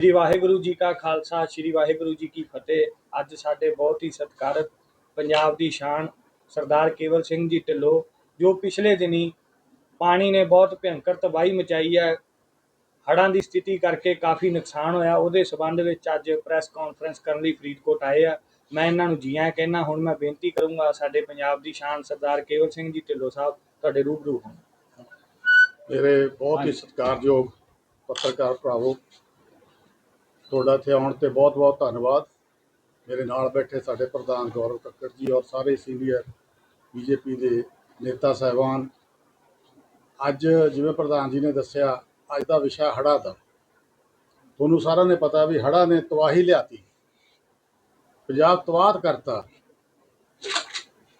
ਸ੍ਰੀ ਵਾਹਿਗੁਰੂ ਜੀ ਕਾ ਖਾਲਸਾ, ਸ੍ਰੀ ਵਾਹਿਗੁਰੂ ਜੀ ਕੀ ਫਤਿਹ। ਅੱਜ ਸਾਡੇ ਬਹੁਤ ਹੀ ਸਤਿਕਾਰਤ ਪੰਜਾਬ ਦੀ ਸ਼ਾਨ ਸਰਦਾਰ ਕੇਵਲ ਸਿੰਘ ਜੀ ਢਿੱਲੋਂ, ਜੋ ਪਿਛਲੇ ਦਿਨੀ ਪਾਣੀ ਨੇ ਬਹੁਤ ਭਿਅੰਕਰ ਤਬਾਹੀ ਮਚਾਈ ਹੈ। ਹੜ੍ਹਾਂ ਦੀ ਸਥਿਤੀ ਕਰਕੇ ਕਾਫੀ ਨੁਕਸਾਨ ਹੋਇਆ। ਉਹਦੇ ਸਬੰਧ ਵਿੱਚ ਅੱਜ ਪ੍ਰੈਸ ਕਾਨਫਰੰਸ ਕਰਨ ਲਈ ਫਰੀਦਕੋਟ ਆਏ ਆ। ਮੈਂ ਇਹਨਾਂ ਨੂੰ ਜੀਆਂ ਆਇਆਂ ਕਹਿਣਾ ਹੁਣ ਮੈਂ ਬੇਨਤੀ ਕਰੂੰਗਾ ਸਾਡੇ ਪੰਜਾਬ ਦੀ ਸ਼ਾਨ ਸਰਦਾਰ ਕੇਵਲ ਸਿੰਘ ਜੀ ਢਿੱਲੋਂ ਸਾਹਿਬ, ਤੁਹਾਡੇ ਰੂਬਰੂ ਹੋਣ। ਮੇਰੇ ਬਹੁਤ ਹੀ ਸਤਿਕਾਰਯੋਗ ਪੱਤਰਕਾਰ ਭਰਾਵੋ ਤੁਹਾਡਾ ਇੱਥੇ ਆਉਣ ਤੇ ਬਹੁਤ ਬਹੁਤ ਧੰਨਵਾਦ। ਮੇਰੇ ਨਾਲ ਬੈਠੇ ਸਾਡੇ ਪ੍ਰਧਾਨ ਗੌਰਵ ਕੱਕੜ ਜੀ ਔਰ ਸਾਰੇ ਸੀਨੀਅਰ ਬੀਜੇਪੀ ਦੇ ਨੇਤਾ ਸਹਿਬਾਨ। ਅੱਜ ਜਿਵੇਂ ਪ੍ਰਧਾਨ ਜੀ ਨੇ ਦੱਸਿਆ, ਅੱਜ ਦਾ ਵਿਸ਼ਾ ਹੜ੍ਹਾਂ ਦਾ। ਤੁਹਾਨੂੰ ਸਾਰਿਆਂ ਨੇ ਪਤਾ ਵੀ ਹੜ੍ਹਾਂ ਨੇ ਤਬਾਹੀ ਲਿਆਤੀ। ਪੰਜਾਬ ਤਬਾਹ ਕਰਤਾ।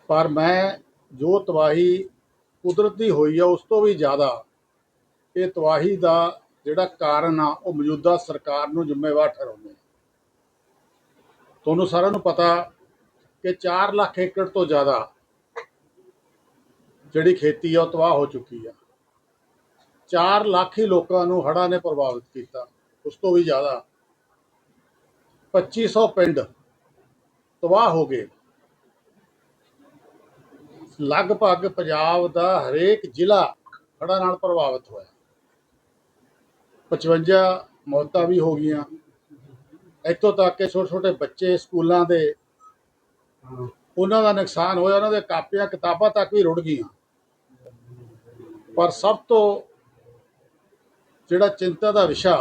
ਪਰ ਮੈਂ ਜੋ ਤਬਾਹੀ ਕੁਦਰਤ ਦੀ ਹੋਈ ਆ, ਉਸ ਤੋਂ ਵੀ ਜ਼ਿਆਦਾ ਇਹ ਤਬਾਹੀ ਦਾ ਜਿਹੜਾ ਕਾਰਨ ਆ, ਉਹ ਮੌਜੂਦਾ ਸਰਕਾਰ ਨੂੰ ਜ਼ਿੰਮੇਵਾਰ ਠਹਿਰਾਉਂਦੇ ਤੁਹਾਨੂੰ ਸਾਰਿਆਂ ਨੂੰ ਪਤਾ ਕਿ 4 ਲੱਖ ਏਕੜ ਤੋਂ ਜ਼ਿਆਦਾ ਜਿਹੜੀ ਖੇਤੀ ਆ, ਉਹ ਤਬਾਹ ਹੋ ਚੁੱਕੀ ਆ। 4 ਲੱਖ ਹੀ ਲੋਕਾਂ ਨੂੰ ਹੜ੍ਹਾਂ ਨੇ ਪ੍ਰਭਾਵਿਤ ਕੀਤਾ, ਉਸ ਤੋਂ ਵੀ ਜ਼ਿਆਦਾ। 2500 ਪਿੰਡ ਤਬਾਹ ਹੋ ਗਏ। ਲਗਭਗ ਪੰਜਾਬ ਦਾ ਹਰੇਕ ਜ਼ਿਲ੍ਹਾ ਹੜ੍ਹਾਂ ਨਾਲ ਪ੍ਰਭਾਵਿਤ ਹੋਇਆ। 55 ਮੌਤਾਂ ਵੀ ਹੋ ਗਈਆਂ। ਇੱਥੋਂ ਤੱਕ ਕਿ ਛੋਟੇ ਛੋਟੇ ਬੱਚੇ ਸਕੂਲਾਂ ਦੇ, ਉਹਨਾਂ ਦਾ ਨੁਕਸਾਨ ਹੋਇਆ, ਉਹਨਾਂ ਦੇ ਕਾਪੀਆਂ, ਕਿਤਾਬਾਂ ਤੱਕ ਵੀ ਰੁੜ ਗਈਆਂ। ਪਰ ਸਭ ਤੋਂ ਜਿਹੜਾ ਚਿੰਤਾ ਦਾ ਵਿਸ਼ਾ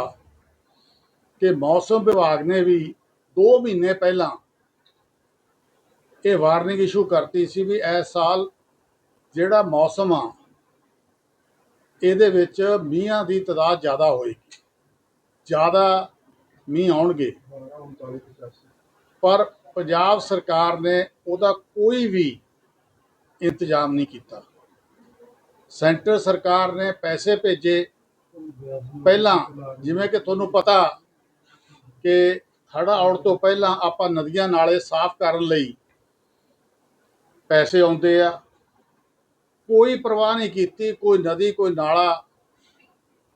ਕਿ ਮੌਸਮ ਵਿਭਾਗ ਨੇ ਵੀ 2 ਮਹੀਨੇ ਪਹਿਲਾਂ ਇਹ ਵਾਰਨਿੰਗ ਇਸ਼ੂ ਕਰਤੀ ਸੀ ਵੀ ਇਸ ਸਾਲ ਜਿਹੜਾ ਮੌਸਮ ਆ ਇਹਦੇ ਵਿੱਚ ਮੀਂਹਾਂ ਦੀ ਤਦਾਦ ਜ਼ਿਆਦਾ ਹੋਏਗੀ। ਜ਼ਿਆਦਾ ਮੀਂਹ ਆਉਣਗੇ। ਪਰ ਪੰਜਾਬ ਸਰਕਾਰ ਨੇ ਉਹਦਾ ਕੋਈ ਵੀ ਇੰਤਜ਼ਾਮ ਨਹੀਂ ਕੀਤਾ। ਸੈਂਟਰ ਸਰਕਾਰ ਨੇ ਪੈਸੇ ਭੇਜੇ। ਪਹਿਲਾਂ ਜਿਵੇਂ ਕਿ ਤੁਹਾਨੂੰ ਪਤਾ ਕਿ ਹੜ੍ਹ ਆਉਣ ਤੋਂ ਪਹਿਲਾਂ ਆਪਾਂ ਨਦੀਆਂ ਨਾਲੇ ਸਾਫ਼ ਕਰਨ ਲਈ ਪੈਸੇ ਆਉਂਦੇ ਆ। ਕੋਈ ਪਰਵਾਹ ਨਹੀਂ ਕੀਤੀ, ਕੋਈ ਨਦੀ, ਕੋਈ ਨਾਲਾ।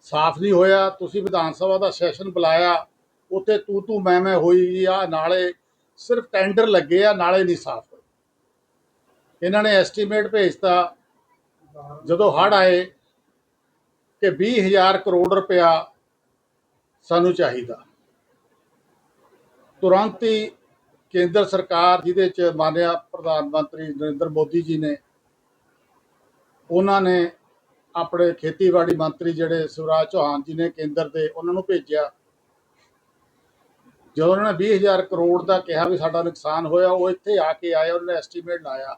ਸਾਫ਼ ਨਹੀਂ ਹੋਇਆ। ਤੁਸੀਂ ਵਿਧਾਨ ਸਭਾ ਦਾ ਸੈਸ਼ਨ ਬੁਲਾਇਆ। ਉੱਥੇ ਤੂੰ ਤੂੰ ਮੈਂ ਮੈਂ ਹੋਈ ਆ ਨਾਲੇ ਸਿਰਫ ਟੈਂਡਰ ਲੱਗੇ ਆ, ਨਾਲੇ ਨਹੀਂ ਸਾਫ਼ ਹੋਏ। ਇਹਨਾਂ ਨੇ ਐਸਟੀਮੇਟ ਭੇਜਤਾ, ਜਦੋਂ ਹੜ੍ਹ ਆਏ ਕਿ 20000 ਕਰੋੜ ਰੁਪਇਆ ਸਾਨੂੰ ਚਾਹੀਦਾ। ਤੁਰੰਤ ਹੀ ਕੇਂਦਰ ਸਰਕਾਰ, ਜਿਹਦੇ ਚ ਮਾਨਿਆ ਪ੍ਰਧਾਨ ਮੰਤਰੀ ਨਰਿੰਦਰ ਮੋਦੀ ਜੀ ਨੇ ਉਹਨਾਂ ਨੇ ਆਪਣੇ ਖੇਤੀਬਾੜੀ ਮੰਤਰੀ ਜਿਹੜੇ ਸ਼ਿਵਰਾਜ ਚੌਹਾਨ ਜੀ ਨੇ ਕੇਂਦਰ ਦੇ, ਉਹਨਾਂ ਨੂੰ ਭੇਜਿਆ। ਜਦੋਂ ਉਹਨਾਂ ਨੇ 20000 ਕਰੋੜ ਦਾ ਕਿਹਾ ਵੀ ਸਾਡਾ ਨੁਕਸਾਨ ਹੋਇਆ, ਉਹ ਇੱਥੇ ਆ ਕੇ ਆਏ ਉਹਨਾਂ ਨੇ ਐਸਟੀਮੇਟ ਲਾਇਆ।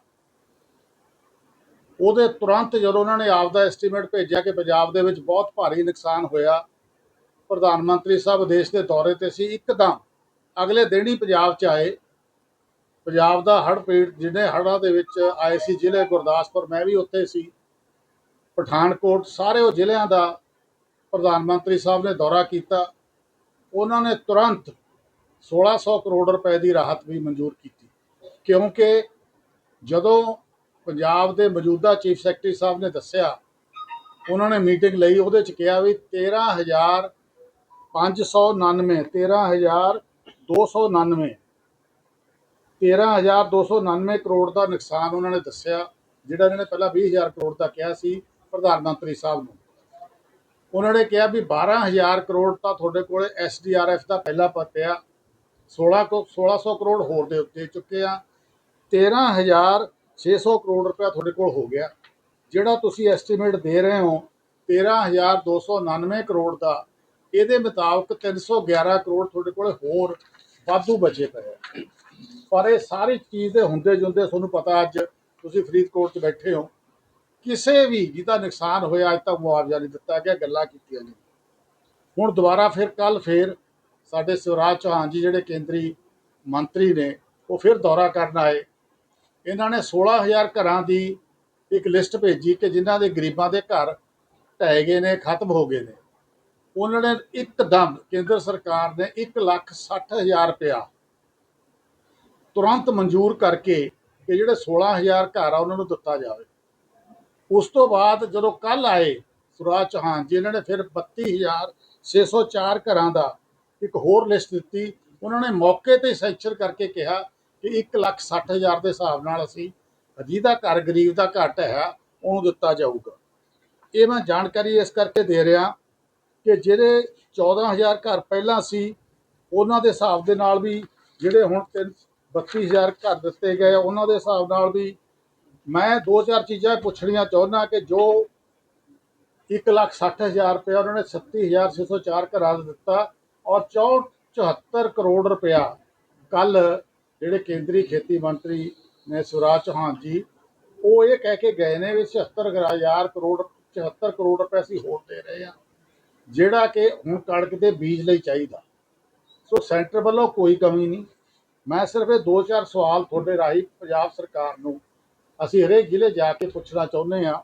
ਉਹਦੇ ਤੁਰੰਤ ਜਦੋਂ ਉਹਨਾਂ ਨੇ ਆਪ ਦਾ ਐਸਟੀਮੇਟ ਭੇਜਿਆ ਕਿ ਪੰਜਾਬ ਦੇ ਵਿੱਚ ਬਹੁਤ ਭਾਰੀ ਨੁਕਸਾਨ ਹੋਇਆ, ਪ੍ਰਧਾਨ ਮੰਤਰੀ ਸਾਹਿਬ ਦੇਸ਼ ਦੇ ਦੌਰੇ ਤੇ ਸੀ, ਇੱਕਦਮ ਅਗਲੇ ਦਿਨ ਹੀ ਪੰਜਾਬ 'ਚ ਆਏ। ਪੰਜਾਬ ਦਾ ਹੜ੍ਹ ਪੀੜ ਜਿਹਨੇ ਹੜ੍ਹਾਂ ਦੇ ਵਿੱਚ ਆਏ ਸੀ ਜ਼ਿਲ੍ਹੇ ਗੁਰਦਾਸਪੁਰ, ਮੈਂ ਵੀ ਉੱਥੇ ਸੀ। ਪਠਾਨਕੋਟ, ਸਾਰੇ ਉਹ ਜ਼ਿਲ੍ਹਿਆਂ ਦਾ ਪ੍ਰਧਾਨ ਮੰਤਰੀ ਸਾਹਿਬ ਨੇ ਦੌਰਾ ਕੀਤਾ। ਉਹਨਾਂ ਨੇ ਤੁਰੰਤ 1600 ਕਰੋੜ ਰੁਪਏ ਦੀ ਰਾਹਤ ਵੀ ਮਨਜ਼ੂਰ ਕੀਤੀ। ਕਿਉਂਕਿ ਜਦੋਂ ਪੰਜਾਬ ਦੇ ਮੌਜੂਦਾ ਚੀਫ ਸੈਕਟਰੀ ਸਾਹਿਬ ਨੇ ਦੱਸਿਆ, ਉਹਨਾਂ ਨੇ ਮੀਟਿੰਗ ਲਈ, ਉਹਦੇ ਚ ਕਿਹਾ ਵੀ 13599 13299 13299 ਕਰੋੜ ਦਾ ਨੁਕਸਾਨ ਉਹਨਾਂ ਨੇ ਦੱਸਿਆ, ਜਿਹੜਾ ਇਹਨਾਂ ਨੇ ਪਹਿਲਾਂ 20000 ਕਰੋੜ ਦਾ ਕਿਹਾ ਸੀ ਪ੍ਰਧਾਨ ਮੰਤਰੀ ਸਾਹਿਬ ਨੂੰ। ਉਹਨਾਂ ਨੇ ਕਿਹਾ ਵੀ 12000 ਕਰੋੜ ਤਾਂ ਤੁਹਾਡੇ ਕੋਲੇ ਐਸਡੀਆਰਐਫ ਦਾ ਪਹਿਲਾ ਪਿਆ। 16 ਕੋ 1600 ਕਰੋੜ ਹੋਰ ਦੇ ਉੱਤੇ ਚੁੱਕੇ ਆ। 13600 ਕਰੋੜ ਰੁਪਇਆ ਤੁਹਾਡੇ ਕੋਲ ਹੋ ਗਿਆ। ਜਿਹੜਾ ਤੁਸੀਂ ਐਸਟੀਮੇਟ ਦੇ ਰਹੇ ਹੋ 13299 ਕਰੋੜ ਦਾ, ਇਹਦੇ ਮੁਤਾਬਕ 311 ਕਰੋੜ ਤੁਹਾਡੇ ਕੋਲ ਹੋਰ ਵਾਧੂ ਬਚੇ ਪਏ ਆ। ਪਰ ਇਹ ਸਾਰੀ ਚੀਜ਼ ਦੇ ਹੁੰਦੇ ਜੁੰਦੇ ਤੁਹਾਨੂੰ ਪਤਾ ਅੱਜ ਤੁਸੀਂ ਫਰੀਦਕੋਟ 'ਚ ਬੈਠੇ ਹੋ, ਕਿਸੇ ਵੀ ਜਿਹਦਾ ਨੁਕਸਾਨ ਹੋਇਆ ਅੱਜ ਤੱਕ ਮੁਆਵਜ਼ਾ ਨਹੀਂ ਦਿੱਤਾ ਗਿਆ, ਗੱਲਾਂ ਕੀਤੀਆਂ ਨੇ ਹੁਣ ਦੁਬਾਰਾ ਫਿਰ ਕੱਲ ਫਿਰ ਸਾਡੇ ਸ਼ਿਵਰਾਜ ਚੌਹਾਨ ਜੀ ਜਿਹੜੇ ਕੇਂਦਰੀ ਮੰਤਰੀ ਨੇ, ਉਹ ਫਿਰ ਦੌਰਾ ਕਰਨ ਆਏ। ਇਹਨਾਂ ਨੇ 16000 ਘਰਾਂ ਦੀ ਇੱਕ ਲਿਸਟ ਭੇਜੀ ਕਿ ਜਿਨ੍ਹਾਂ ਦੇ ਗਰੀਬਾਂ ਦੇ ਘਰ ਢਹਿ ਗਏ ਨੇ, ਖਤਮ ਹੋ ਗਏ ਨੇ। ਉਹਨਾਂ ਨੇ ਇੱਕਦਮ ਕੇਂਦਰ ਸਰਕਾਰ ਨੇ 160000 ਰੁਪਇਆ ਤੁਰੰਤ ਮਨਜ਼ੂਰ ਕਰਕੇ ਇਹ ਜਿਹੜੇ 16000 ਘਰ ਆ, ਉਹਨਾਂ ਨੂੰ ਦਿੱਤਾ ਜਾਵੇ। ਉਸ ਤੋਂ ਬਾਅਦ ਜਦੋਂ ਕੱਲ ਆਏ ਸੁਰਾਜ ਚੌਹਾਨ ਜੀ, ਇਹਨਾਂ ਨੇ ਫਿਰ 32604 ਘਰਾਂ ਦਾ ਇੱਕ ਹੋਰ ਲਿਸਟ ਦਿੱਤੀ। ਉਹਨਾਂ ਨੇ ਮੌਕੇ ਤੇ ਸੈਂਕਸ਼ਨ ਕਰਕੇ ਕਿਹਾ ਕਿ 160000 ਦੇ ਹਿਸਾਬ ਨਾਲ ਅਸੀਂ ਜਿਹਦਾ ਘਰ, ਗਰੀਬ ਦਾ ਘੱਟ ਹੈ ਉਹਨੂੰ ਦਿੱਤਾ ਜਾਊਗਾ। ਇਹ ਮੈਂ ਜਾਣਕਾਰੀ ਇਸ ਕਰਕੇ ਦੇ ਰਿਹਾ ਕਿ ਜਿਹੜੇ 14000 ਘਰ ਪਹਿਲਾਂ ਸੀ, ਉਹਨਾਂ ਦੇ ਹਿਸਾਬ ਦੇ ਨਾਲ ਵੀ ਜਿਹੜੇ ਹੁਣ ਤਿੰਨ 32000 ਘਰ ਦਿੱਤੇ ਗਏ। ਉਹਨਾਂ ਦੇ ਹਿਸਾਬ ਨਾਲ ਵੀ ਮੈਂ ਦੋ ਚਾਰ ਚੀਜ਼ਾਂ ਪੁੱਛਣੀਆਂ ਚਾਹੁੰਦਾ ਕਿ ਜੋ 160000 ਰੁਪਏ ਉਹਨਾਂ ਨੇ 37604 ਘਰਾਂ ਨੂੰ ਦਿੱਤਾ ਔਰ 74 ਕਰੋੜ ਰੁਪਇਆ ਕੱਲ ਜਿਹੜੇ ਕੇਂਦਰੀ ਖੇਤੀ ਮੰਤਰੀ ਨੇ ਸੁਰਾਜ ਚੌਹਾਨ ਜੀ, ਉਹ ਇਹ ਕਹਿ ਕੇ ਗਏ ਨੇ ਵੀ 76000 ਕਰੋੜ 74 ਕਰੋੜ ਰੁਪਏ ਅਸੀਂ ਹੋਰ ਦੇ ਰਹੇ ਹਾਂ, ਜਿਹੜਾ ਕਿ ਹੁਣ ਕਣਕ ਦੇ ਬੀਜ ਲਈ ਚਾਹੀਦਾ। ਸੋ ਸੈਂਟਰ ਵੱਲੋਂ ਕੋਈ ਕਮੀ ਨਹੀਂ। ਮੈਂ ਸਿਰਫ ਇਹ ਦੋ ਚਾਰ ਸਵਾਲ ਤੁਹਾਡੇ ਰਾਹੀਂ ਪੰਜਾਬ ਸਰਕਾਰ ਨੂੰ ਅਸੀਂ ਹਰੇਕ ਜ਼ਿਲ੍ਹੇ ਜਾ ਕੇ ਪੁੱਛਣਾ ਚਾਹੁੰਦੇ ਹਾਂ,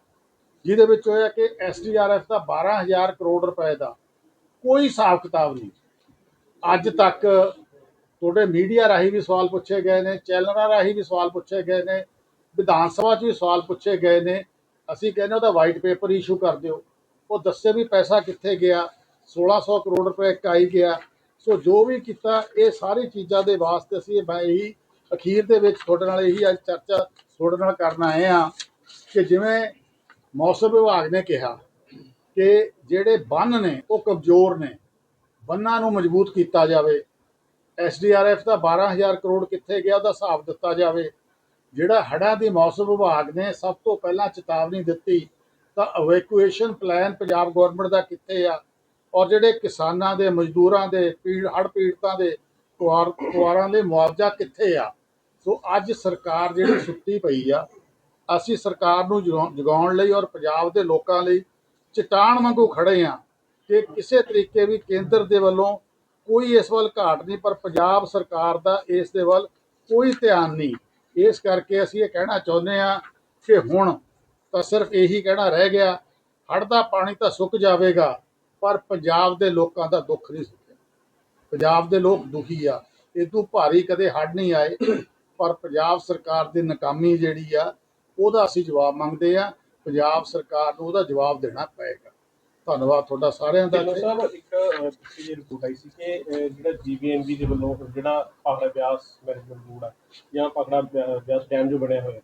ਜਿਹਦੇ ਵਿੱਚ ਹੋਇਆ ਕਿ ਐਸਡੀਆਰਐਫ ਦਾ 12000 ਕਰੋੜ ਰੁਪਏ ਦਾ ਕੋਈ ਹਿਸਾਬ ਕਿਤਾਬ ਨਹੀਂ। ਅੱਜ ਤੱਕ ਤੁਹਾਡੇ ਮੀਡੀਆ ਰਾਹੀਂ ਵੀ ਸਵਾਲ ਪੁੱਛੇ ਗਏ ਨੇ, ਚੈਨਲਾਂ ਰਾਹੀਂ ਵੀ ਸਵਾਲ ਪੁੱਛੇ ਗਏ ਨੇ, ਵਿਧਾਨ ਸਭਾ 'ਚ ਵੀ ਸਵਾਲ ਪੁੱਛੇ ਗਏ ਨੇ। ਅਸੀਂ ਕਹਿੰਦੇ ਉਹਦਾ ਵਾਈਟ ਪੇਪਰ ਇਸ਼ੂ ਕਰ ਦਿਓ। ਉਹ ਦੱਸੇ ਵੀ ਪੈਸਾ ਕਿੱਥੇ ਗਿਆ 1600 ਕਰੋੜ ਰੁਪਏ ਇਕਾਈ ਗਿਆ। ਸੋ ਜੋ ਵੀ ਕੀਤਾ, ਇਹ ਸਾਰੀ ਚੀਜ਼ਾਂ ਦੇ ਵਾਸਤੇ ਅਸੀਂ ਮੈਂ ਇਹੀ ਅਖੀਰ ਦੇ ਵਿੱਚ ਤੁਹਾਡੇ ਨਾਲ ਇਹੀ ਅੱਜ ਚਰਚਾ ਤੁਹਾਡੇ ਨਾਲ ਕਰਨ ਆਏ ਆ ਕਿ ਜਿਵੇਂ ਮੌਸਮ ਵਿਭਾਗ ਨੇ ਕਿਹਾ ਕਿ ਜਿਹੜੇ ਬੰਨ ਨੇ, ਉਹ ਕਮਜ਼ੋਰ ਨੇ। ਬੰਨਾਂ ਨੂੰ ਮਜ਼ਬੂਤ ਕੀਤਾ ਜਾਵੇ। ਐਸਡੀਆਰਐਫ ਦਾ 12000 ਕਰੋੜ ਕਿੱਥੇ ਗਿਆ, ਉਹਦਾ ਹਿਸਾਬ ਦਿੱਤਾ ਜਾਵੇ। ਜਿਹੜਾ ਹੜ੍ਹਾਂ ਦੀ ਮੌਸਮ ਵਿਭਾਗ ਨੇ ਸਭ ਤੋਂ ਪਹਿਲਾਂ ਚੇਤਾਵਨੀ ਦਿੱਤੀ, ਤਾਂ ਇਵੈਕੂਏਸ਼ਨ ਪਲਾਨ ਪੰਜਾਬ ਗਵਰਨਮੈਂਟ ਦਾ ਕਿੱਥੇ ਆ? ਔਰ ਜਿਹੜੇ ਕਿਸਾਨਾਂ ਦੇ, ਮਜ਼ਦੂਰਾਂ ਦੇ, ਪੀੜ ਹੜ ਪੀੜਤਾਂ ਦੇ ਪਰਿਵਾਰ ਪਰਿਵਾਰਾਂ ਦੇ ਮੁਆਵਜ਼ਾ ਕਿੱਥੇ ਆ? ਸੋ ਅੱਜ ਸਰਕਾਰ ਜਿਹੜੀ ਸੁੱਤੀ ਪਈ ਆ, ਅਸੀਂ ਸਰਕਾਰ ਨੂੰ ਜਗਾਉਣ ਲਈ ਔਰ ਪੰਜਾਬ ਦੇ ਲੋਕਾਂ ਲਈ ਚਟਾਨ ਵਾਂਗੂ ਖੜੇ ਆ ਕਿ ਕਿਸੇ ਤਰੀਕੇ ਵੀ ਕੇਂਦਰ ਦੇ ਵੱਲੋਂ ਕੋਈ ਇਸ ਵੱਲ ਘਾਟ ਨਹੀਂ, ਪਰ ਪੰਜਾਬ ਸਰਕਾਰ ਦਾ ਇਸ ਦੇ ਵੱਲ ਕੋਈ ਧਿਆਨ ਨਹੀਂ। ਇਸ ਕਰਕੇ ਅਸੀਂ ਇਹ ਕਹਿਣਾ ਚਾਹੁੰਦੇ ਆ ਕਿ ਹੁਣ ਤਾਂ ਸਿਰਫ ਇਹੀ ਕਹਿਣਾ ਰਹਿ ਗਿਆ, ਹੜ੍ਹ ਦਾ ਪਾਣੀ ਤਾਂ ਸੁੱਕ ਜਾਵੇਗਾ। ਪਰ ਪੰਜਾਬ ਦੇ ਲੋਕਾਂ ਦਾ ਦੁੱਖ ਨਹੀਂ ਸੁੱਕਿਆ ਪੰਜਾਬ ਦੇ ਲੋਕ ਦੁਖੀ ਆ। ਇਦੋਂ ਭਾਰੀ ਕਦੇ ਹੜ੍ਹ ਨਹੀਂ ਆਏ, ਪਰ ਪੰਜਾਬ ਸਰਕਾਰ ਦੀ ਨਾਕਾਮੀ ਜਿਹੜੀ ਆ, ਉਹਦਾ ਅਸੀਂ ਜਵਾਬ ਮੰਗਦੇ ਆ। ਪੰਜਾਬ ਸਰਕਾਰ ਨੂੰ ਉਹਦਾ ਜਵਾਬ ਦੇਣਾ ਪਏਗਾ। ਧੰਨਵਾਦ ਤੁਹਾਡਾ ਸਾਰਿਆਂ ਦਾ। ਸਾਹਿਬ, ਇੱਕ ਪਿੱਛੇ ਜਿਹੀ ਰਿਪੋਰਟ ਆਈ ਸੀ ਕਿ ਜਿਹੜਾ ਜੀਬੀਐਮਬੀ ਦੇ ਵੱਲੋਂ ਜਿਹੜਾ ਪਾਖੜਾ ਬਿਆਸ ਮੈਨੇਜਮੈਂਟ ਬੋਰਡ ਆ, ਜਾਂ ਪਾਖੜਾ ਬਿਆਸ ਡੈਮ ਜੋ ਬਣਿਆ ਹੋਇਆ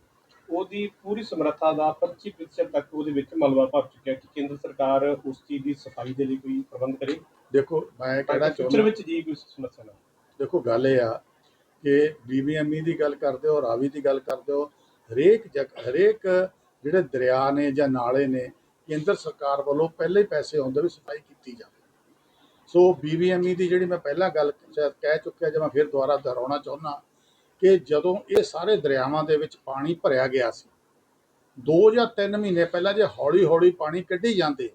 ਉਹਦੀ ਪੂਰੀ ਸਮਰੱਥਾ ਦਾ 25% ਤੱਕ ਉਹਦੇ ਵਿੱਚ ਮਲਬਾ ਭਰ ਚੁੱਕਿਆ ਕਿ ਕੇਂਦਰ ਸਰਕਾਰ ਉਸ ਚੀਜ਼ ਦੀ ਸਫ਼ਾਈ ਦੇ ਲਈ ਕੋਈ ਪ੍ਰਬੰਧ ਕਰੇ। ਦੇਖੋ ਮੈਂ ਕਹਿਣਾ ਫਿਊਚਰ ਵਿੱਚ ਜੀ ਕੋਈ ਸਮੱਸਿਆ ਨਾ ਦੇਖੋ ਗੱਲ ਇਹ ਆ ਕਿ ਬੀਬੀਐਮਈ ਦੀ ਗੱਲ ਕਰਦੇ ਹੋ ਰਾਵੀ ਦੀ ਗੱਲ ਕਰਦੇ ਹੋ ਹਰੇਕ ਜਗ ਹਰੇਕ ਜਿਹੜੇ ਦਰਿਆ ਨੇ ਜਾਂ ਨਾਲੇ ਨੇ ਕੇਂਦਰ ਸਰਕਾਰ ਵੱਲੋਂ ਪਹਿਲੇ ਹੀ ਪੈਸੇ ਆਉਂਦੇ ਵੀ ਸਫ਼ਾਈ ਕੀਤੀ ਜਾਵੇ। ਸੋ ਬੀਬੀਐਮਈ ਦੀ ਜਿਹੜੀ ਮੈਂ ਪਹਿਲਾਂ ਗੱਲ ਕਹਿ ਚੁੱਕਿਆ ਜੇ ਮੈਂ ਫਿਰ ਦੁਬਾਰਾ ਦੁਹਰਾਉਣਾ ਚਾਹੁੰਦਾ ਕਿ ਜਦੋਂ ਇਹ ਸਾਰੇ ਦਰਿਆਵਾਂ ਦੇ ਵਿੱਚ ਪਾਣੀ ਭਰਿਆ ਗਿਆ ਸੀ 2 ਜਾਂ 3 ਮਹੀਨੇ ਪਹਿਲਾਂ ਜੇ ਹੌਲੀ ਹੌਲੀ ਪਾਣੀ ਕੱਢੀ ਜਾਂਦੇ,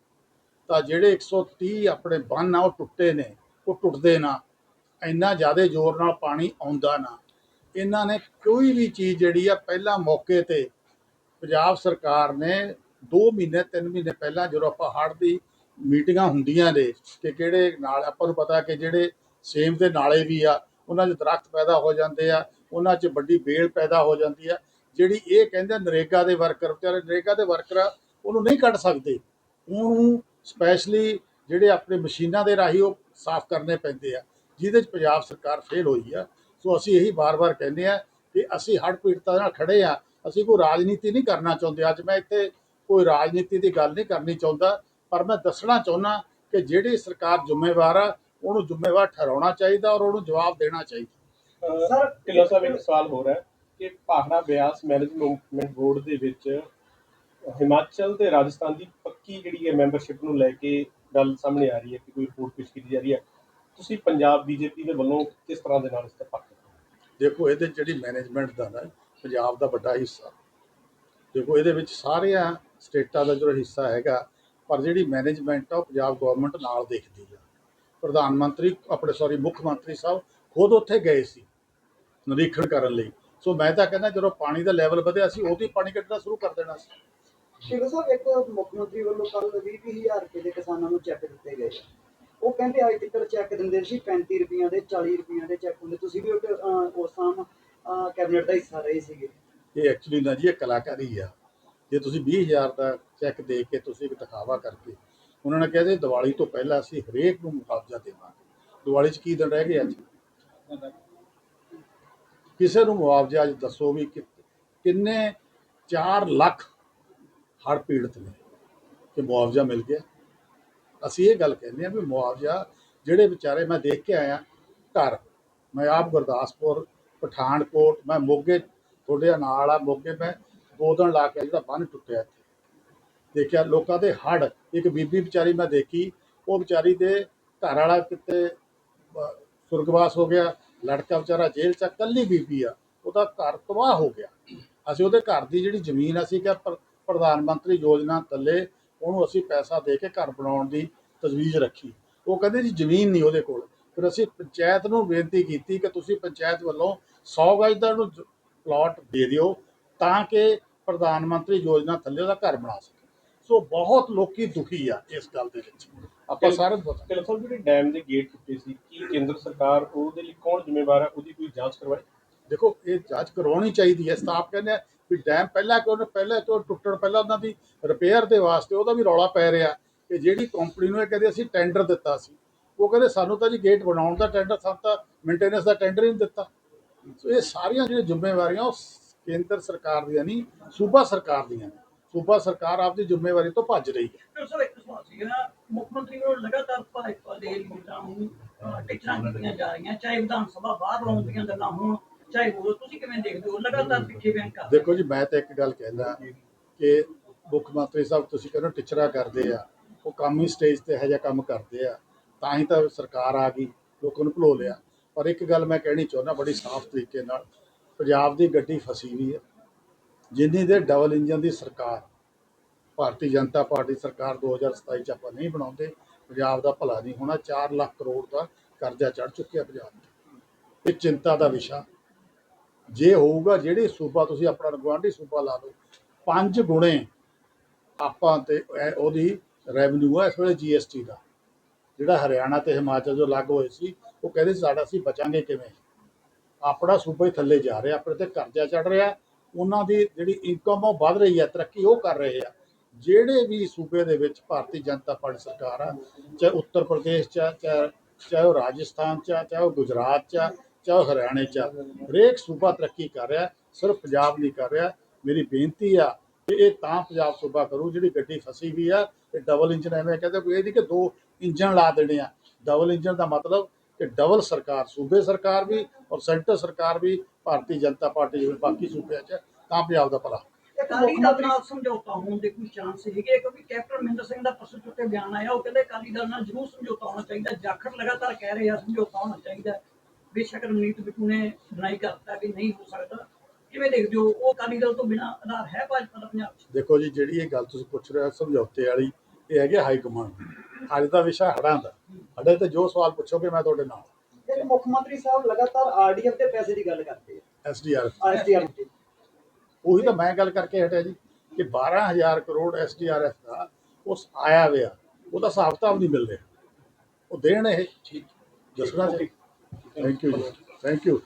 ਤਾਂ ਜਿਹੜੇ 130 ਆਪਣੇ ਬੰਨ ਆ ਉਹ ਟੁੱਟੇ ਨੇ, ਉਹ ਟੁੱਟਦੇ ਨਾ। ਇੰਨਾ ਜ਼ਿਆਦਾ ਜ਼ੋਰ ਨਾਲ ਪਾਣੀ ਆਉਂਦਾ ਨਾ। ਇਹਨਾਂ ਨੇ ਕੋਈ ਵੀ ਚੀਜ਼ ਜਿਹੜੀ ਆ ਪਹਿਲਾਂ ਮੌਕੇ ਤੇ ਪੰਜਾਬ ਸਰਕਾਰ ਨੇ 2 ਮਹੀਨੇ 3 ਮਹੀਨੇ ਪਹਿਲਾਂ ਜਦੋਂ ਆਪਾਂ ਹੜ੍ਹ ਦੀ ਮੀਟਿੰਗਾਂ ਹੁੰਦੀਆਂ ਨੇ, ਕਿ ਕਿਹੜੇ ਨਾਲ ਆਪਾਂ ਨੂੰ ਪਤਾ ਕਿ ਜਿਹੜੇ ਸੇਮ ਦੇ ਨਾਲੇ ਵੀ ਆ, ਉਹਨਾਂ 'ਚ ਦਰਖਤ ਪੈਦਾ ਹੋ ਜਾਂਦੇ ਆ ਉਹਨਾਂ 'ਚ ਵੱਡੀ ਬੇਲ ਪੈਦਾ ਹੋ ਜਾਂਦੀ ਆ ਜਿਹੜੀ ਇਹ ਕਹਿੰਦੇ ਨਰੇਗਾ ਦੇ ਵਰਕਰ ਵਿਚਾਰੇ ਨਰੇਗਾ ਦੇ ਵਰਕਰ ਆ, ਉਹਨੂੰ ਨਹੀਂ ਕੱਢ ਸਕਦੇ। ਉਹਨੂੰ ਸਪੈਸ਼ਲੀ ਜਿਹੜੇ ਆਪਣੇ ਮਸ਼ੀਨਾਂ ਦੇ ਰਾਹੀਂ ਉਹ ਸਾਫ਼ ਕਰਨੇ ਪੈਂਦੇ ਆ ਜਿਹਦੇ 'ਚ ਪੰਜਾਬ ਸਰਕਾਰ ਫੇਲ ਹੋਈ ਆ। ਸੋ ਅਸੀਂ ਇਹੀ ਵਾਰ-ਵਾਰ ਕਹਿੰਦੇ ਆ ਕਿ ਅਸੀਂ ਹੜ੍ਹ ਪੀੜਤਾਂ ਨਾਲ ਖੜੇ ਆ। ਅਸੀਂ ਕੋਈ ਰਾਜਨੀਤੀ ਨਹੀਂ ਕਰਨਾ ਚਾਹੁੰਦੇ। ਅੱਜ ਮੈਂ ਇੱਥੇ ਕੋਈ ਰਾਜਨੀਤੀ ਦੀ ਗੱਲ ਨਹੀਂ ਕਰਨੀ ਚਾਹੁੰਦਾ ਪਰ ਮੈਂ ਦੱਸਣਾ ਚਾਹੁੰਦਾ ਕਿ ਜਿਹੜੀ ਸਰਕਾਰ ਜ਼ਿੰਮੇਵਾਰ ਆ ਉਹਨੂੰ ਜ਼ਿੰਮੇਵਾਰ ਠਹਿਰਾਉਣਾ ਚਾਹੀਦਾ ਔਰ ਉਹਨੂੰ ਜਵਾਬ ਦੇਣਾ ਚਾਹੀਦਾ। ਸਰ, ਢਿੱਲੋਂ ਸਾਹਿਬ, ਇੱਕ ਸਵਾਲ ਹੋਰ ਹੈ ਕਿ ਪਾਖੜਾ ਬਿਆਸ ਮੈਨੇਜਮੈਂਟ ਬੋਰਡ ਦੇ ਵਿੱਚ ਹਿਮਾਚਲ ਤੇ ਰਾਜਸਥਾਨ ਦੀ ਪੱਕੀ ਜਿਹੜੀ ਹੈ ਮੈਂਬਰਸ਼ਿਪ ਨੂੰ ਲੈ ਕੇ ਗੱਲ ਸਾਹਮਣੇ ਆ ਰਹੀ ਹੈ ਕਿ ਕੋਈ ਰਿਪੋਰਟ ਪੇਸ਼ ਕੀਤੀ ਜਾ ਰਹੀ ਹੈ। ਤੁਸੀਂ ਪੰਜਾਬ ਬੀਜੇਪੀ ਦੇ ਵੱਲੋਂ ਕਿਸ ਤਰ੍ਹਾਂ ਦੇ ਨਾਲ ਇਸ ਤੇ ਪੱਕ ਦੇਖੋ, ਇਹਦੇ ਜਿਹੜੀ ਮੈਨੇਜਮੈਂਟ ਦਾ ਨਾ, ਪੰਜਾਬ ਦਾ ਵੱਡਾ ਹਿੱਸਾ। ਦੇਖੋ, ਇਹਦੇ ਵਿੱਚ ਸਾਰੀਆਂ ਸਟੇਟਾਂ ਦਾ ਜਿਹੜਾ ਹਿੱਸਾ ਹੈਗਾ, ਪਰ ਜਿਹੜੀ ਮੈਨੇਜਮੈਂਟ ਆ ਉਹ ਪੰਜਾਬ ਗਵਰਨਮੈਂਟ ਨਾਲ ਦੇਖਦੀ ਆ। ਪ੍ਰਧਾਨ ਮੰਤਰੀ, ਆਪਣੇ ਸੌਰੀ ਮੁੱਖ ਮੰਤਰੀ ਸਾਹਿਬ ਖੁਦ ਉੱਥੇ ਗਏ ਸੀ। ਨਿਰੀਖਣ ਕਰਨ ਲਈ। ਸੋ ਮੈਂ ਤਾਂ ਕਹਿੰਦਾ ਜਦੋਂ ਪਾਣੀ ਦਾ ਲੈਵਲ ਵਧਿਆ ਸੀ ਉਦੋਂ ਹੀ ਪਾਣੀ ਕੱਢਣਾ ਸ਼ੁਰੂ ਕਰ ਦੇਣਾ ਸੀ। ਸ਼ਿਵ ਸਾਹਿਬ ਇੱਕ ਮੁੱਖ ਮੰਤਰੀ ਵੱਲੋਂ ਕੱਲ 20000 ਰੁਪਏ ਦੇ ਕਿਸਾਨਾਂ ਨੂੰ ਚੈੱਕ ਦਿੱਤੇ ਗਏ ਉਹ ਕਹਿੰਦੇ ਅੱਜ ਤੱਕ ਚੈੱਕ ਦਿੰਦੇ ਸੀ 35 ਰੁਪਈਆਂ ਦੇ 40 ਰੁਪਈਆਂ ਦੇ ਚੈੱਕ ਹੁੰਦੇ। ਤੁਸੀਂ ਵੀ ਉਹ ਅਹ, ਉਸ ਸਾਮ ਕੈਬਨਿਟ ਦਾ ਹਿੱਸਾ ਰਹੇ ਸੀਗੇ। ਇਹ ਐਕਚੁਅਲੀ ਨਾ ਜੀ ਇਹ ਕਲਾਕਾਰੀ ਆ। ਜੇ ਤੁਸੀਂ 20000 ਦਾ ਚੈੱਕ ਦੇ ਕੇ ਤੁਸੀਂ ਇੱਕ ਦਿਖਾਵਾ ਕਰਕੇ ਉਹਨਾਂ ਨੇ ਕਹਿੰਦੇ ਦੀਵਾਲੀ ਤੋਂ ਪਹਿਲਾਂ ਅਸੀਂ ਹਰੇਕ ਨੂੰ ਮੁਆਵਜ਼ਾ ਦੇਵਾਂਗੇ। ਦੀਵਾਲੀ 'ਚ ਕੀ ਦਿਨ ਰਹਿ ਗਏ ਅੱਜ? ਕਿਸੇ ਨੂੰ ਮੁਆਵਜ਼ਾ ਅੱਜ ਦੱਸੋ ਵੀ ਕਿ- ਕਿੰਨੇ 4 ਲੱਖ ਹੜ੍ਹ ਪੀੜਤ ਨੇ ਕਿ ਮੁਆਵਜ਼ਾ ਮਿਲ ਗਿਆ। ਅਸੀਂ ਇਹ ਗੱਲ ਕਹਿੰਦੇ ਆ ਵੀ ਮੁਆਵਜ਼ਾ ਜਿਹੜੇ ਵਿਚਾਰੇ ਮੈਂ ਦੇਖ ਕੇ ਆਇਆ ਘਰ ਮੈਂ ਆਪ ਗੁਰਦਾਸਪੁਰ ਪਠਾਨਕੋਟ ਮੈਂ ਮੋਗੇ ਤੁਹਾਡੇ ਨਾਲ ਆ ਮੋਗੇ ਮੈਂ ਦੋ ਦਿਨ ਲਾ ਕੇ ਆਇਆ, ਜਿਹੜਾ ਬੰਨ ਟੁੱਟਿਆ ਇੱਥੇ। ਦੇਖਿਆ ਲੋਕਾਂ ਦੇ ਹੜ ਇੱਕ ਬੀਬੀ ਵਿਚਾਰੀ ਮੈਂ ਦੇਖੀ ਉਹ ਵਿਚਾਰੀ ਦੇ ਘਰ ਵਾਲਾ ਕਿਤੇ ਅਹ, ਸੁਰਗਵਾਸ ਹੋ ਗਿਆ ਲੜਕਾ ਵਿਚਾਰਾ ਜੇਲ੍ਹ 'ਚ ਆ, ਇਕੱਲੀ ਬੀਬੀ ਆ ਉਹਦਾ ਘਰ ਤਬਾਹ ਹੋ ਗਿਆ। ਅਸੀਂ ਉਹਦੇ ਘਰ ਦੀ ਜਿਹੜੀ ਜ਼ਮੀਨ ਅਸੀਂ ਕਿਹਾ ਪ੍ਰ- ਪ੍ਰਧਾਨ ਮੰਤਰੀ ਯੋਜਨਾ ਥੱਲੇ ਉਹਨੂੰ ਅਸੀਂ ਪੈਸਾ ਦੇ ਕੇ ਘਰ ਬਣਾਉਣ ਦੀ ਤਜਵੀਜ਼ ਰੱਖੀ। ਉਹ ਕਹਿੰਦੇ ਜੀ ਜ਼ਮੀਨ ਨਹੀਂ ਉਹਦੇ ਕੋਲ। ਫਿਰ ਅਸੀਂ ਪੰਚਾਇਤ ਨੂੰ ਬੇਨਤੀ ਕੀਤੀ ਕਿ ਤੁਸੀਂ ਪੰਚਾਇਤ ਵੱਲੋਂ 100 ਗਜ ਦਾ ਉਹਨੂੰ ਪਲਾਟ ਦੇ ਦਿਓ ਤਾਂ ਕਿ ਪ੍ਰਧਾਨ ਮੰਤਰੀ ਯੋਜਨਾ ਥੱਲੇ ਉਹਦਾ ਘਰ ਬਣਾ ਸਕੇ। ਸੋ ਬਹੁਤ ਲੋਕੀ ਦੁਖੀ ਆ ਇਸ ਗੱਲ ਦੇ ਵਿੱਚ। ਆਪਾਂ ਸਾਰੇ ਪਤਾ ਟੈਲੀਫੋਨ ਜਿਹੜੇ ਡੈਮ ਦੇ ਗੇਟ ਟੁੱਟੇ ਸੀ ਕੀ ਕੇਂਦਰ ਸਰਕਾਰ ਉਹਦੇ ਲਈ ਕੌਣ ਜ਼ਿੰਮੇਵਾਰ ਹੈ ਉਹਦੀ ਕੋਈ ਜਾਂਚ ਕਰਵਾਏ ਦੇਖੋ ਇਹ ਜਾਂਚ ਕਰਵਾਉਣੀ ਚਾਹੀਦੀ ਹੈ। ਸਟਾਫ ਕਹਿੰਦੇ ਆ ਵੀ ਡੈਮ ਪਹਿਲਾਂ ਕਿਉਂ ਉਹਨੇ ਪਹਿਲਾਂ ਤੋਂ ਟੁੱਟਣ ਪਹਿਲਾਂ ਉਹਨਾਂ ਦੀ ਰਿਪੇਅਰ ਦੇ ਵਾਸਤੇ ਉਹਦਾ ਵੀ ਰੌਲਾ ਪੈ ਰਿਹਾ। ਕਿ ਜਿਹੜੀ ਕੰਪਨੀ ਨੂੰ ਇਹ ਕਹਿੰਦੇ ਅਸੀਂ ਟੈਂਡਰ ਦਿੱਤਾ ਸੀ ਉਹ ਕਹਿੰਦੇ ਸਾਨੂੰ ਤਾਂ ਜੀ ਗੇਟ ਬਣਾਉਣ ਦਾ ਟੈਂਡਰ ਸਾਨੂੰ ਤਾਂ ਮੇਨਟੇਨੈਂਸ ਦਾ ਟੈਂਡਰ ਹੀ ਨਹੀਂ ਦਿੱਤਾ। ਸੋ ਇਹ ਸਾਰੀਆਂ ਜਿਹੜੀਆਂ ਜ਼ਿੰਮੇਵਾਰੀਆਂ ਉਹ ਕੇਂਦਰ ਸਰਕਾਰ ਦੀਆਂ ਨਹੀਂ ਸੂਬਾ ਸਰਕਾਰ ਦੀਆਂ ਨੇ। ਸੂਬਾ ਸਰਕਾਰ ਆਪਦੀ ਜ਼ਿੰਮੇਵਾਰੀ ਤੋਂ ਭੱਜ ਰਹੀ ਹੈ। ਫਿਰ ਸਰ ਇੱਕ ਸਵਾਲ ਸੀ ਨਾ ਮੁੱਖ ਮੰਤਰੀ ਨੂੰ ਲਗਾਤਾਰ ਭਾਜਪਾ ਦੇ ਲੀਡਰਾਂ ਨੂੰ ਅਹ, ਟਿਚਰਾਂ ਕੀਤੀਆਂ ਜਾ ਰਹੀਆਂ ਚਾਹੇ ਵਿਧਾਨ ਸਭਾ ਬਾਹਰ ਲਾਉਣ ਦੀਆਂ ਗੱਲਾਂ ਹੋਣ ਚਾਹੇ ਹੋਰ ਤੁਸੀਂ ਕਿਵੇਂ ਦੇਖਦੇ ਹੋ? ਲਗਾਤਾਰ ਪਿੱਛੇ ਬਿਆਨ ਕਰ ਰਹੇ ਦੇਖੋ ਜੀ ਮੈਂ ਤਾਂ ਇੱਕ ਗੱਲ ਕਹਿੰਦਾ ਕਿ ਮੁੱਖ ਮੰਤਰੀ ਸਾਹਿਬ ਤੁਸੀਂ ਕਹਿੰਦੇ ਹੋ ਟਿਚਰਾ ਕਰਦੇ ਆ ਉਹ ਕਾਮੀ ਸਟੇਜ ਤੇ ਇਹੋ ਜਿਹਾ ਕੰਮ ਕਰਦੇ ਆ ਤਾਂ ਹੀ ਤਾਂ ਸਰਕਾਰ ਆ ਗਈ ਲੋਕਾਂ ਨੂੰ ਭੁਲੋ ਲਿਆ। ਪਰ ਇੱਕ ਗੱਲ ਮੈਂ ਕਹਿਣੀ ਚਾਹੁੰਦਾ ਬੜੀ ਸਾਫ਼ ਤਰੀਕੇ ਨਾਲ ਪੰਜਾਬ ਦੀ ਗੱਡੀ ਫਸੀ ਵੀ ਹੈ। ਜਿੰਨੀ ਦੇ ਡਬਲ ਇੰਜਨ ਦੀ ਸਰਕਾਰ, ਭਾਰਤੀ ਜਨਤਾ ਪਾਰਟੀ ਸਰਕਾਰ 2027 ਚ ਆਪਾਂ ਨਹੀਂ ਬਣਾਉਂਦੇ, ਪੰਜਾਬ ਦਾ ਭਲਾ ਨਹੀਂ ਹੋਣਾ 4 ਲੱਖ ਕਰੋੜ ਦਾ ਕਰਜ਼ਾ ਚੜ ਚੁੱਕਿਆ ਪੰਜਾਬ ਤੇ। ਇਹ ਚਿੰਤਾ ਦਾ ਵਿਸ਼ਾ। ਜੇ ਹੋਊਗਾ, ਜਿਹੜੀ ਸੂਬਾ ਤੁਸੀਂ ਆਪਣਾ ਗੁਆਂਢੀ ਸੂਬਾ ਲਾ ਲਓ, ਪੰਜ ਗੁਣੇ ਆਪਾਂ ਤੇ ਉਹਦੀ ਰੈਵਨਿਊ ਹੈ ਇਸ ਵੇਲੇ ਜੀਐਸਟੀ ਦਾ। ਜਿਹੜਾ ਹਰਿਆਣਾ ਤੇ ਹਿਮਾਚਲ ਜੋ ਲੱਗ ਹੋਏ ਸੀ, ਉਹ ਕਹਿੰਦੇ ਸੀ, ਸਾਡਾ ਅਸੀਂ ਬਚਾਂਗੇ ਕਿਵੇਂ? ਆਪਣਾ ਸੂਬਾ ਹੀ ਥੱਲੇ ਜਾ ਰਿਹਾ, ਆਪਣੇ ਤੇ ਕਰਜ਼ਾ ਚੜ ਰਿਹਾ ਉਹਨਾਂ ਦੀ ਜਿਹੜੀ ਇਨਕਮ ਉਹ ਵੱਧ ਰਹੀ ਹੈ ਤਰੱਕੀ ਉਹ ਕਰ ਰਹੇ ਆ ਜਿਹੜੇ ਵੀ ਸੂਬੇ ਦੇ ਵਿੱਚ ਭਾਰਤੀ ਜਨਤਾ ਪਾਰਟੀ ਸਰਕਾਰ ਆ ਚਾਹੇ ਉੱਤਰ ਪ੍ਰਦੇਸ਼ ਚ ਆ, ਚਾਹੇ ਚਾਹੇ ਉਹ ਰਾਜਸਥਾਨ ਚ ਆ, ਚਾਹੇ ਉਹ ਗੁਜਰਾਤ ਚ ਆ, ਚਾਹੇ ਉਹ ਹਰਿਆਣੇ ਚ ਆ। ਹਰੇਕ ਸੂਬਾ ਤਰੱਕੀ ਕਰ ਰਿਹਾ ਸਿਰਫ ਪੰਜਾਬ ਨਹੀਂ ਕਰ ਰਿਹਾ ਮੇਰੀ ਬੇਨਤੀ ਆ ਕਿ ਇਹ ਤਾਂ ਪੰਜਾਬ ਸੂਬਾ ਕਰੂ ਜਿਹੜੀ ਗੱਡੀ ਫਸੀ ਵੀ ਆ ਇਹ ਡਬਲ ਇੰਜਨ ਐਵੇਂ ਕਹਿੰਦੇ ਕੋਈ ਇਹ ਨਹੀਂ ਕਿ ਦੋ ਇੰਜਨ ਲਾ ਦੇਣੇ ਆ ਡਬਲ ਇੰਜਨ ਦਾ ਮਤਲਬ ਕਿ ਡਬਲ ਸਰਕਾਰ ਸੂਬੇ ਸਰਕਾਰ ਵੀ ਔਰ ਸੈਂਟਰ ਸਰਕਾਰ ਵੀ ਭਾਰਤੀ ਜਨਤਾ ਪਾਰਟੀ ਜਿਵੇਂ ਬਾਕੀ ਸੂਬਿਆਂ 'ਚ ਤਾਂ ਪੰਜਾਬ ਦਾ ਭਲਾ। ਇੱਕ ਅਕਾਲੀ ਮੁੱਖ ਦਲ ਮੰਤਰੀ ਨਾਲ ਸਮਝੌਤਾ ਹੋਣ ਦੇ ਕੋਈ ਚਾਂਸ ਹੈਗੇ ਕਿਉਂਕਿ ਕੈਪਟਨ ਮਹਿੰਦਰ ਸਿੰਘ ਦਾ ਪਰਸੋਂ ਚੁੱਕੇ ਬਿਆਨ ਆਇਆ ਉਹ ਕਹਿੰਦੇ ਅਕਾਲੀ ਦਲ ਨਾਲ ਜ਼ਰੂਰ ਸਮਝੌਤਾ ਹੋਣਾ ਚਾਹੀਦਾ ਜਾਖੜ ਲਗਾਤਾਰ ਕਹਿ ਰਹੇ ਆ ਸਮਝੌਤਾ ਹੋਣਾ ਚਾਹੀਦਾ ਬੇਸ਼ੱਕ ਰਣਨੀਤ ਬਿੱਟੂ ਨੇ ਡਿਨਾਈ ਕਰਤਾ ਕਿ ਨਹੀਂ ਹੋ ਸਕਦਾ। ਕਿਵੇਂ ਦੇਖਦੇ ਹੋ ਉਹ ਅਕਾਲੀ ਦਲ ਤੋਂ ਬਿਨਾਂ ਆਧਾਰ ਹੈ ਭਾਜਪਾ ਦਾ ਪੰਜਾਬ 'ਚ? ਦੇਖੋ ਜੀ ਜਿਹੜੀ ਇਹ ਗੱਲ ਤੁਸੀਂ ਪੁੱਛ ਰਹੇ ਹੋ ਸਮਝੌਤੇ ਵਾਲੀ ਇਹ ਹੈਗੇ ਹਾਈ ਕਮਾਂਡ। ਅੱਜ ਦਾ ਵਿਸ਼ਾ ਹੜਾਂ ਦਾ। ਹੜੇ ਤੇ ਜੋ ਸਵਾਲ ਪੁੱਛੋਗੇ ਮੈਂ ਤੁਹਾਡੇ ਨਾਲ। ਇੱਕ ਮੁੱਖ ਮੰਤਰੀ ਸਾਹਿਬ ਲਗਾਤਾਰ ਆਰਡੀਐਫ ਦੇ ਪੈਸੇ ਦੀ ਗੱਲ ਕਰਦੇ ਐਸਡੀਆਰਐਫ ਆ। ਐਸਡੀਆਰ। ਦੀ। ਉਹੀ ਤਾਂ ਮੈਂ ਗੱਲ ਕਰਕੇ ਹਟਿਆ ਜੀ ਕਿ 12000 ਕਰੋੜ ਐਸਡੀਆਰਐਫ ਦਾ ਉਸ ਆਇਆ ਹੋਇਆ ਉਹਦਾ ਹਿਸਾਬ ਕਿਤਾਬ ਨਹੀਂ ਮਿਲ ਰਿਹਾ। ਉਹ ਦੇਣ ਇਹ। ਦੱਸਣਾ ਚਾਹੀਦਾ thank you ji. Thank you